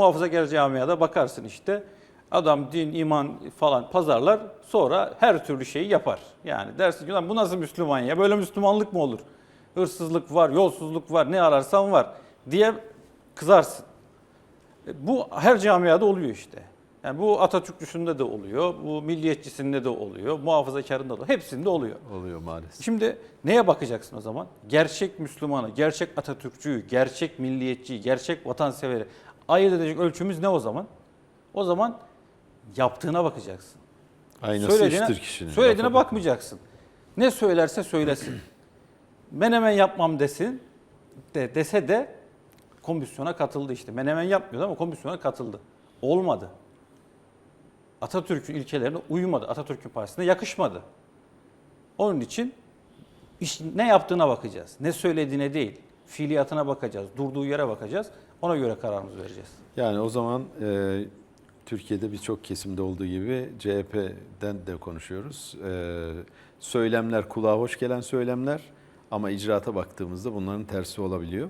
muhafazakar camiada bakarsın işte adam din, iman falan pazarlar sonra her türlü şeyi yapar. Yani dersin ki "Lan bu nasıl Müslüman ya böyle Müslümanlık mı olur? Hırsızlık var, yolsuzluk var, ne ararsan var diye kızarsın. E, Bu her camiada oluyor işte. Yani bu Atatürkçüsünde de oluyor, bu milliyetçisinde de oluyor, muhafazakarında da hepsinde oluyor. Oluyor maalesef. Şimdi neye bakacaksın o zaman? Gerçek Müslümanı, gerçek Atatürkçüyü, gerçek milliyetçiyi, gerçek vatanseveri ayırt edecek ölçümüz ne o zaman? O zaman yaptığına bakacaksın. Aynası iştir kişinin. söylediğine Lafa bakma. bakmayacaksın. Ne söylerse söylesin. Menemen yapmam desin, de, dese de komisyona katıldı işte. Menemen yapmıyordu ama komisyona katıldı. Olmadı. Atatürk'ün ilkelerine uymadı. Atatürk'ün partisine yakışmadı. Onun için iş, ne yaptığına bakacağız. Ne söylediğine değil. Fiiliyatına bakacağız. Durduğu yere bakacağız. Ona göre kararımızı vereceğiz. Yani o zaman e, Türkiye'de birçok kesimde olduğu gibi CHP'den de konuşuyoruz. E, söylemler kulağa hoş gelen söylemler ama icraata baktığımızda bunların tersi olabiliyor.